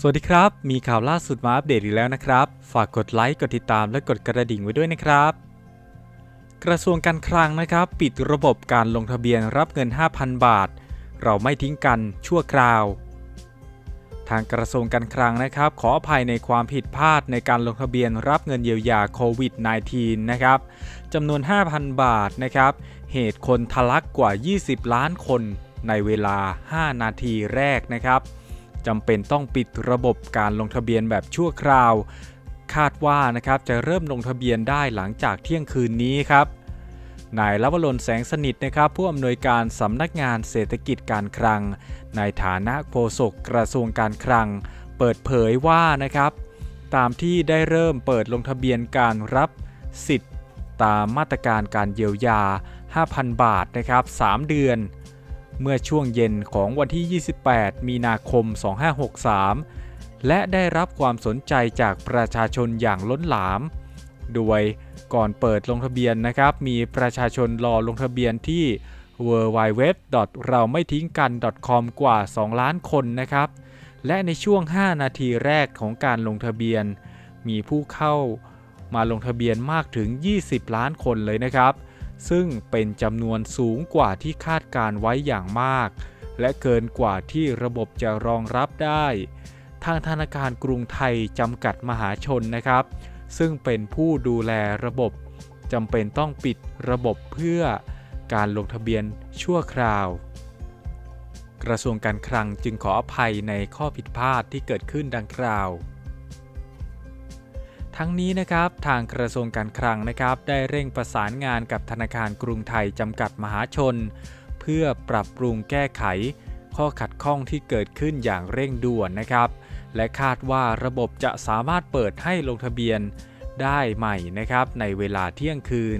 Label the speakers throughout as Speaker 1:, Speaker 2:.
Speaker 1: สวัสดีครับ มีข่าวล่าสุดมาอัปเดตอีกแล้วนะครับ ฝากกดไลค์ กดติดตาม และกดกระดิ่งไว้ด้วยนะครับ กระทรวงการคลังนะครับ ปิดระบบการลงทะเบียนรับเงิน 5,000 บาท เราไม่ทิ้งกันชั่วคราว ทางกระทรวงการคลังนะครับ ขออภัยในความผิดพลาดในการลงทะเบียนรับเงินเยียวยาโควิด -19 นะครับจำนวน 5,000 บาทนะครับ เหตุคนทะลักกว่า 20 ล้านคนในเวลา 5 นาทีแรกนะครับ จำเป็นต้องปิดระบบการลงทะเบียนแบบชั่วคราว คาดว่านะครับจะเริ่มลงทะเบียนได้หลังจากเที่ยงคืนนี้ครับนายลวรนแสงสนิทนะครับผู้อำนวยการสำนักงานเศรษฐกิจการคลัง ในฐานะโฆษกกระทรวงการคลัง เปิดเผยว่านะครับ ตามที่ได้เริ่มเปิดลงทะเบียนการรับสิทธิ์ ตามมาตรการการเยียวยา 5,000 บาทนะครับ 3 เดือน เมื่อช่วงเย็นของวันที่ 28 มีนาคม 2563 และได้รับความสนใจจากประชาชนอย่างล้นหลาม โดยก่อนเปิดลงทะเบียนนะครับ มีประชาชนรอลงทะเบียนที่ w w w เราไม่ทิ้งกัน .com กว่า 2 ล้านคนนะครับ และในช่วง 5 นาทีแรกของการลงทะเบียน มีผู้เข้ามาลงทะเบียนมากถึง 20 ล้านคนเลยนะครับ ซึ่งเป็นจำนวนสูงกว่าที่คาดการไว้อย่างมาก และเกินกว่าที่ระบบจะรองรับได้ ทางธนาคารกรุงไทยจำกัดมหาชนนะครับ ซึ่งเป็นผู้ดูแลระบบจำเป็นต้องปิดระบบเพื่อการลงทะเบียนชั่วคราว กระทรวงการคลังจึงขออภัยในข้อผิดพลาดที่เกิดขึ้นดังกล่าว ทั้งนี้นะครับทางกระทรวงการคลังนะครับ ได้เร่งประสานงานกับธนาคารกรุงไทยจำกัดมหาชน เพื่อปรับปรุงแก้ไข ข้อขัดข้องที่เกิดขึ้นอย่างเร่งด่วนนะครับ และคาดว่าระบบจะสามารถเปิดให้ลงทะเบียนได้ใหม่นะครับ ในเวลาเที่ยงคืน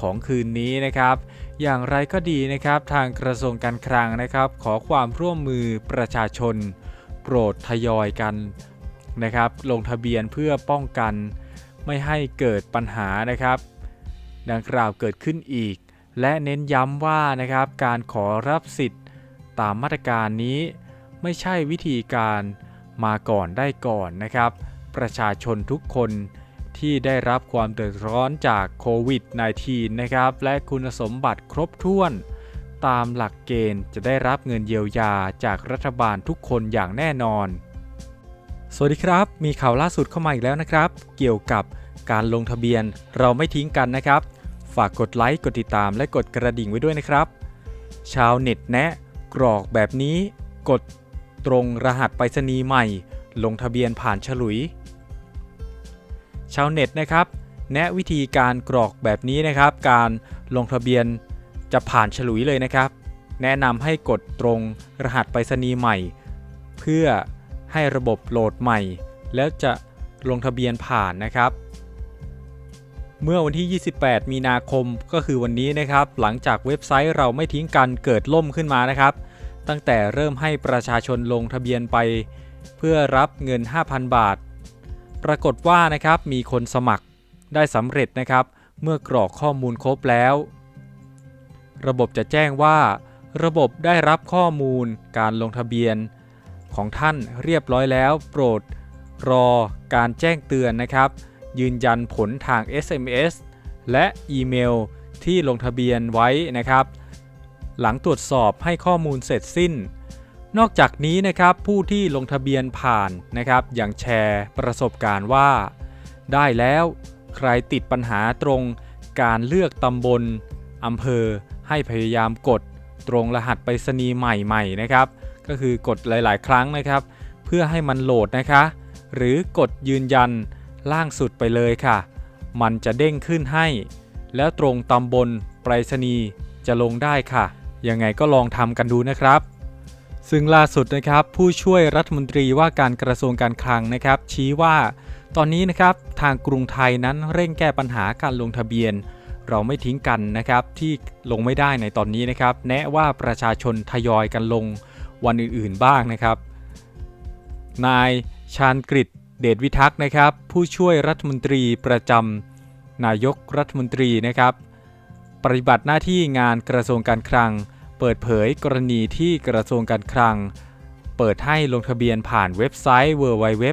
Speaker 1: ของคืนนี้นะครับ อย่างไรก็ดีนะครับ ทางกระทรวงการคลังนะครับ ขอความร่วมมือประชาชน โปรดทยอยกัน นะครับลงทะเบียนเพื่อป้องกันไม่ให้เกิดปัญหานะครับ ดังกล่าวเกิดขึ้นอีก และเน้นย้ำว่านะครับการขอรับสิทธิ์ตามมาตรการนี้ไม่ใช่วิธีการมาก่อนได้ก่อนนะครับ ประชาชนทุกคนที่ได้รับความเดือดร้อนจากโควิด -19 นะครับ และคุณสมบัติครบถ้วน ตามหลักเกณฑ์จะได้รับเงินเยียวยาจากรัฐบาลทุกคนอย่างแน่นอน สวัสดีครับ มีข่าวล่าสุดเข้ามาอีกแล้วนะครับ เกี่ยวกับการลงทะเบียนเราไม่ทิ้งกันนะครับ ฝากกดไลค์กดติดตามและกดกระดิ่งไว้ด้วยนะครับ ชาวเน็ตแนะกรอกแบบนี้ กดตรงรหัสไปรษณีย์ใหม่ ลงทะเบียนผ่านฉลุย ชาวเน็ตนะครับ แนะวิธีการกรอกแบบนี้นะครับ การลงทะเบียนจะผ่านฉลุยเลยนะครับ แนะนำให้กดตรงรหัสไปรษณีย์ใหม่ เพื่อ ให้ระบบโหลดใหม่ แล้วจะลงทะเบียนผ่านนะครับ เมื่อวันที่ 28 มีนาคมก็คือวันนี้นะครับ หลังจากเว็บไซต์เราไม่ทิ้งกันเกิดล่มขึ้นมานะครับ ตั้งแต่เริ่มให้ประชาชนลงทะเบียนไป เพื่อรับเงิน 5,000 บาท ปรากฏว่านะครับมีคนสมัครได้สำเร็จนะครับ เมื่อกรอกข้อมูลครบแล้ว ระบบจะแจ้งว่า ระบบได้รับข้อมูลการลงทะเบียน ของท่านเรียบร้อยแล้ว โปรดรอการแจ้งเตือนนะครับ ยืนยันผลทาง SMS และอีเมลที่ลงทะเบียนไว้นะครับ หลังตรวจสอบให้ข้อมูลเสร็จสิ้น นอกจากนี้นะครับผู้ที่ลงทะเบียนผ่านนะครับ อย่างแชร์ประสบการณ์ว่า ได้แล้วใครติดปัญหาตรงการเลือกตำบลอำเภอให้พยายามกดตรงรหัสไปรษณีย์ใหม่ๆนะครับ ก็คือกดหลาย ๆ ครั้งนะครับ เพื่อให้มันโหลดนะคะ หรือกดยืนยันล่างสุดไปเลยค่ะ มันจะเด้งขึ้นให้ แล้วตรงตำบลไปรษณีย์จะลงได้ค่ะ ยังไงก็ลองทำกันดูนะครับ ซึ่งล่าสุดนะครับผู้ช่วยรัฐมนตรีว่าการกระทรวงการคลังนะครับ ชี้ว่า ตอนนี้นะครับทางกรุงไทยนั้นเร่งแก้ปัญหาการลงทะเบียนเราไม่ทิ้งกันนะครับที่ลงไม่ได้ในตอนนี้นะครับ แนะว่าประชาชนทยอยกันลง วันอื่นๆบ้างนะครับ นายชาญกฤษเดชวิทักษ์นะครับ ผู้ช่วยรัฐมนตรีประจำนายกรัฐมนตรีนะครับ ปฏิบัติหน้าที่งานกระทรวงการคลัง เปิดเผยกรณีที่กระทรวงการคลัง เปิดให้ลงทะเบียนผ่านเว็บไซต์ www.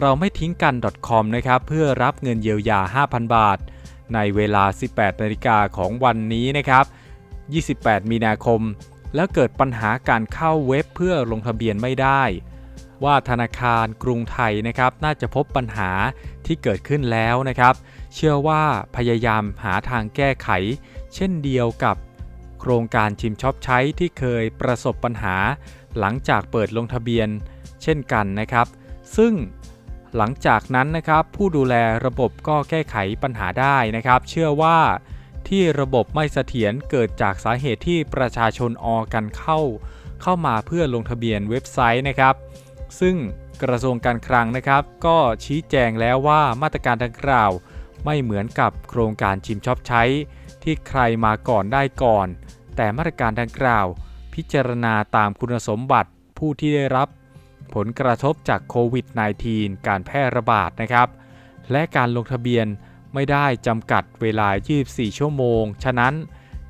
Speaker 1: เราไม่ทิ้งกัน .com นะครับ เพื่อรับเงินเยียวยา 5,000 บาท ในเวลา 18 นาฬิกาของวันนี้นะครับ 28 มีนาคม แล้วเกิดปัญหาการเข้าเว็บเพื่อลงทะเบียนไม่ได้ ว่าธนาคารกรุงไทยนะครับน่าจะพบปัญหาที่เกิดขึ้นแล้วนะครับ เชื่อว่าพยายามหาทางแก้ไข เช่นเดียวกับโครงการชิมช็อปใช้ที่เคยประสบปัญหา หลังจากเปิดลงทะเบียน เช่นกันนะครับ ซึ่งหลังจากนั้นนะครับผู้ดูแลระบบก็แก้ไขปัญหาได้นะครับ เชื่อว่า ที่ระบบไม่เสถียรเกิดจากสาเหตุที่ประชาชนออกันเข้า เข้ามาเพื่อลงทะเบียนเว็บไซต์นะครับ ซึ่งกระทรวงการคลังนะครับ ก็ชี้แจงแล้วว่ามาตรการดังกล่าว ไม่เหมือนกับโครงการชิมช็อปใช้ ที่ใครมาก่อนได้ก่อน แต่มาตรการดังกล่าว พิจารณาตามคุณสมบัติผู้ที่ได้รับ ผลกระทบจากโควิด -19 การแพร่ระบาดนะครับ และการลงทะเบียน ไม่ได้จำกัดเวลา 24 ชั่วโมง ฉะนั้น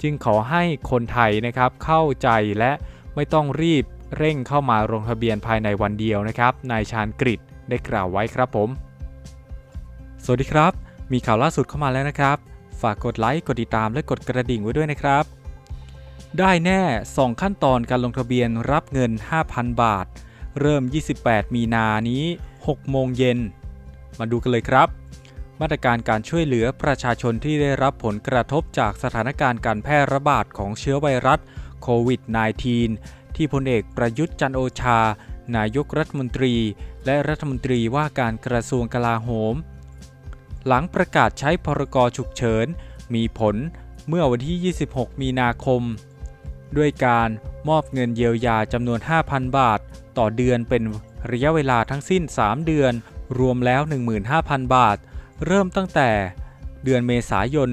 Speaker 1: จึงขอให้คนไทยนะครับเข้าใจและไม่ต้องรีบเร่งเข้ามาลงทะเบียนภายในวันเดียวนะครับ นายชาญกฤษได้กล่าวไว้ครับผม สวัสดีครับ มีข่าวล่าสุดเข้ามาแล้วนะครับ ฝากกดไลค์ กดติดตามและกดกระดิ่งไว้ด้วยนะครับ ได้แน่ 2 ขั้นตอนการลงทะเบียนรับเงิน 5,000 บาท เริ่ม 28 มีนานี้ 6 โมงเย็น มาดูกันเลยครับ มาตรการการช่วยเหลือประชาชนที่ได้รับผลกระทบจากสถานการณ์การแพร่ระบาดของเชื้อไวรัสโควิด -19 ที่พลเอกประยุทธ์จันโอชา นายกรัฐมนตรี และรัฐมนตรีว่าการกระทรวงกลาโหม หลังประกาศใช้พรกฉุกเฉิน มีผลเมื่อวันที่ 26 มีนาคม ด้วยการมอบเงินเยียวยาจำนวน 5,000 บาท ต่อเดือนเป็นระยะเวลาทั้งสิ้น 3 เดือน รวมแล้ว 15,000 บาท เริ่มตั้งแต่เดือนเมษายน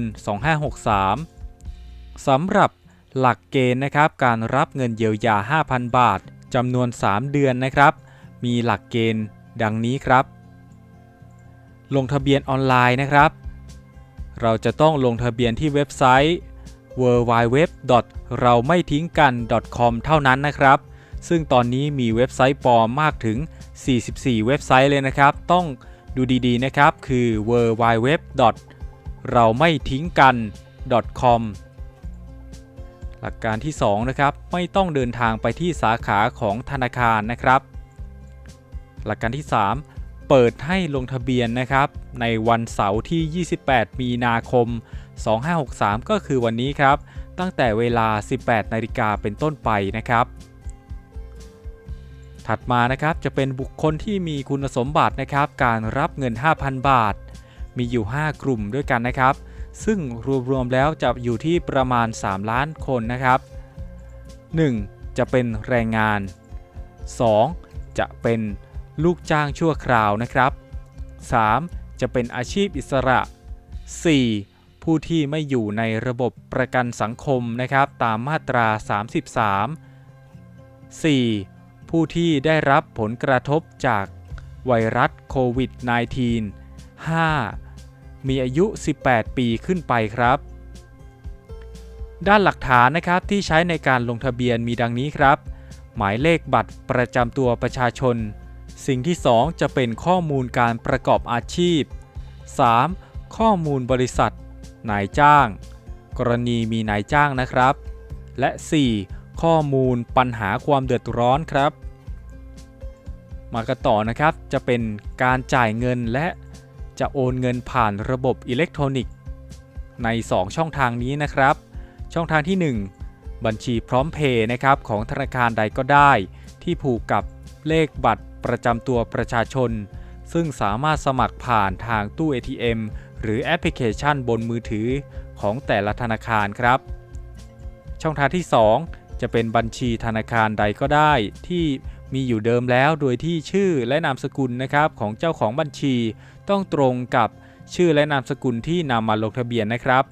Speaker 1: 2563 สำหรับหลักเกณฑ์นะครับการรับเงินเยียวยา 5,000 บาทจำนวน 3 เดือนนะครับ มีหลักเกณฑ์ดังนี้ครับ ลงทะเบียนออนไลน์นะครับ เราจะต้องลงทะเบียนที่เว็บไซต์ w w w เราไม่ทิ้งกัน .com เท่านั้นนะครับ ซึ่งตอนนี้มีเว็บไซต์ปลอมมากถึง 44 เว็บไซต์เลยนะครับ ต้อง ดูดีๆนะครับ คือ w w w เราไม่ทิ้งกัน .com หลักการที่ 2 นะครับ ไม่ต้องเดินทางไปที่สาขาของธนาคารนะครับ หลักการที่ 3 เปิดให้ลงทะเบียนนะครับ ในวันเสาร์ที่ 28 มีนาคม 2563 ก็คือวันนี้ครับ ตั้งแต่เวลา 18 นาฬิกาเป็นต้นไปนะครับ ถัดมานะครับจะเป็นบุคคลที่มีคุณสมบัตินะครับ การรับเงิน 5,000 บาท มีอยู่ 5 กลุ่มด้วยกันนะครับ ซึ่งรวมๆแล้วจะอยู่ที่ประมาณ 3 ล้านคนนะครับ 1. จะเป็นแรงงาน 2. จะเป็นลูกจ้างชั่วคราวนะครับ 3. จะเป็นอาชีพอิสระ 4. ผู้ที่ไม่อยู่ในระบบประกันสังคมนะครับ ตามมาตรา 33 4. ผู้ที่ได้รับผลกระทบจากไวรัสโควิด -19 5. มีอายุ 18 ปีขึ้นไปครับ ด้านหลักฐานนะครับที่ใช้ในการลงทะเบียนมีดังนี้ครับ หมายเลขบัตรประจำตัวประชาชน สิ่งที่ 2 จะเป็นข้อมูลการประกอบอาชีพ 3. ข้อมูลบริษัท นายจ้าง กรณีมีนายจ้างนะครับ และ 4. ข้อมูลปัญหาความเดือดร้อนครับ มากันต่อนะครับ จะเป็นการจ่ายเงินและจะโอนเงินผ่านระบบอิเล็กทรอนิกส์ ใน 2 ช่องทางนี้นะครับ ช่องทางที่ 1 บัญชีพร้อมเพย์นะครับของธนาคารใดก็ได้ ที่ผูกกับเลขบัตรประจำตัวประชาชน ซึ่งสามารถสมัครผ่านทางตู้ ATM หรือแอปพลิเคชันบนมือถือของแต่ละธนาคารครับ ช่องทางที่ 2 จะเป็นบัญชีธนาคารใดก็ได้ที่ มีอยู่เดิมแล้วโดยที่ชื่อและนามสกุลนะครับของเจ้าของบัญชี ต้องตรงกับชื่อและนามสกุลที่นำมาลงทะเบียนนะครับ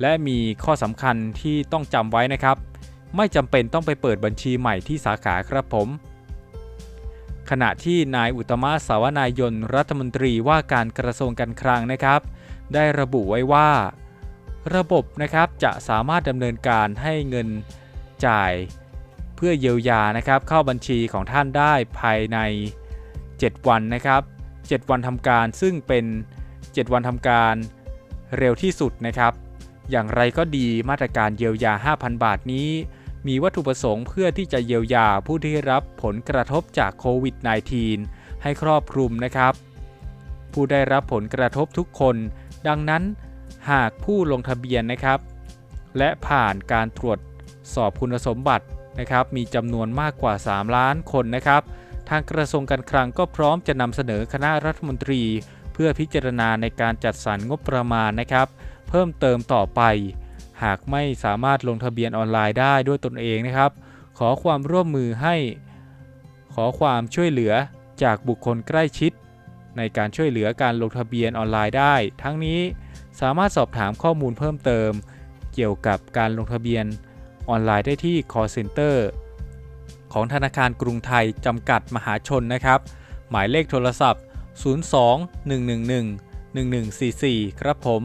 Speaker 1: และมีข้อสำคัญที่ต้องจำไว้นะครับ ไม่จำเป็นต้องไปเปิดบัญชีใหม่ที่สาขาครับผม ขณะที่นายอุตมะสาวนายนรัฐมนตรีว่าการกระทรวงการคลังนะครับ ได้ระบุไว้ว่า ระบบนะครับจะสามารถดำเนินการให้เงินจ่าย พื่อเยียวยานะครับเข้าบัญชีของท่านได้ภายใน 7 วันนะครับ 7 วันทำการซึ่งเป็น 7 วันทำการเร็วที่สุดนะครับ อย่างไรก็ดีมาตรการเยียวยา 5,000 บาทนี้ มีวัตถุประสงค์เพื่อที่จะเยียวยาผู้ที่รับผลกระทบจากโควิด -19 ให้ครอบคลุมนะครับ ผู้ได้รับผลกระทบทุกคน ดังนั้นหากผู้ลงทะเบียนนะครับ และผ่านการตรวจสอบคุณสมบัติ นะครับมีจำนวนมากกว่า 3 ล้านคนนะครับ ทางกระทรวงการคลังก็พร้อมจะนำเสนอคณะรัฐมนตรี เพื่อพิจารณาในการจัดสรรงบประมาณนะครับ เพิ่มเติมต่อไป หากไม่สามารถลงทะเบียนออนไลน์ได้ด้วยตนเองนะครับ ขอความร่วมมือให้ ขอความช่วยเหลือจากบุคคลใกล้ชิด ในการช่วยเหลือการลงทะเบียนออนไลน์ได้ ทั้งนี้สามารถสอบถามข้อมูลเพิ่มเติม เกี่ยวกับการลงทะเบียน ออนไลน์ได้ที่ call center ของธนาคารกรุงไทย จำกัดมหาชนนะครับ หมายเลขโทรศัพท์ 02 111 1144 ครับผม